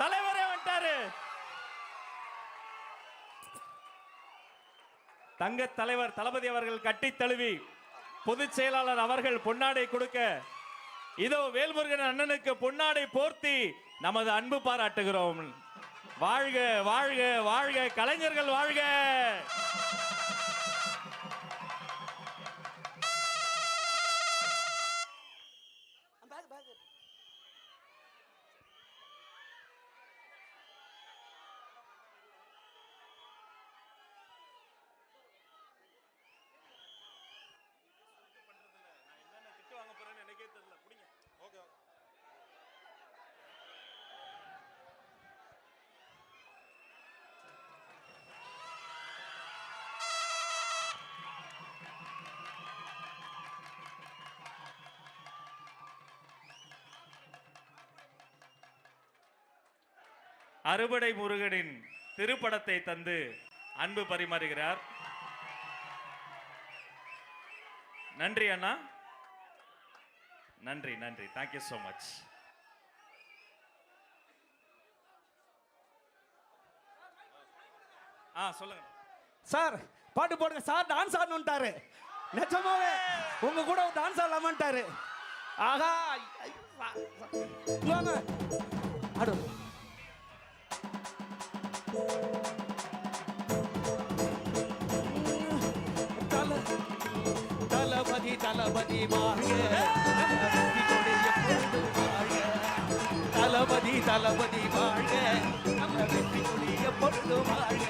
தலைவரே வந்துட்டாரு. தங்க தலைவர் தளபதி அவர்கள் கட்டி தழுவி பொதுச் செயலாளர் அவர்கள் பொன்னாடை கொடுக்க இதோ வேல்முருகன் அண்ணனுக்கு பொன்னாடை போர்த்தி நமது அன்பு பாராட்டுகிறோம். வாழ்க வாழ்க வாழ்க கலைஞர்கள் வாழ்க! அறுபடை முருகனின் திருப்படத்தை தந்து அன்பு பரிமாறுகிறார். நன்றி அண்ணா. நன்றி நன்றி. தேங்க்யூ ஸோ மச் ஆ சொல்லுங்க. சார் பாட்டு போடுங்க. சார் டான்ஸ் ஆடணுன்ட்டாரு நிஜமாவே உங்க கூட டான்ஸ் ஆடலாமான்ட்டாரு. ஆஹா வாங்க. ஆடு தளபதி தளபதி வாழ்க. தளபதி தளபதி வாழ்க. நம்ம வெற்றி கொடிய எப்பொழுதும் வாழ்க.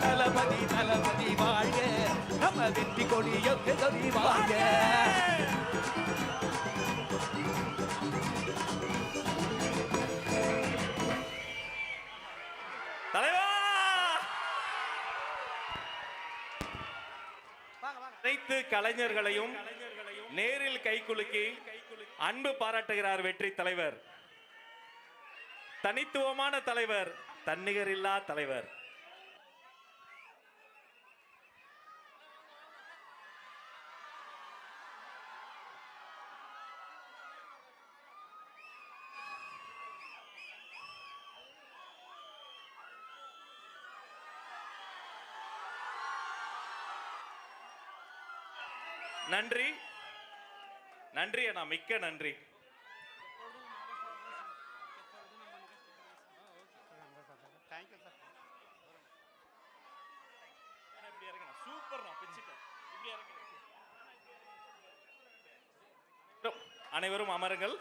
தளபதி தளபதி வாழ்க நம்ம வெற்றி கொடி எப்பொழுதும் அனைத்து கலைஞர்களையும் நேரில் கைகுலுக்கி அன்பு பாராட்டுகிறார் வெற்றி தலைவர். தனித்துவமான தலைவர் தன்னிகரில்லா தலைவர். நன்றி. நன்றி அண்ணா மிக்க நன்றி. அனைவரும் அமருங்கள்.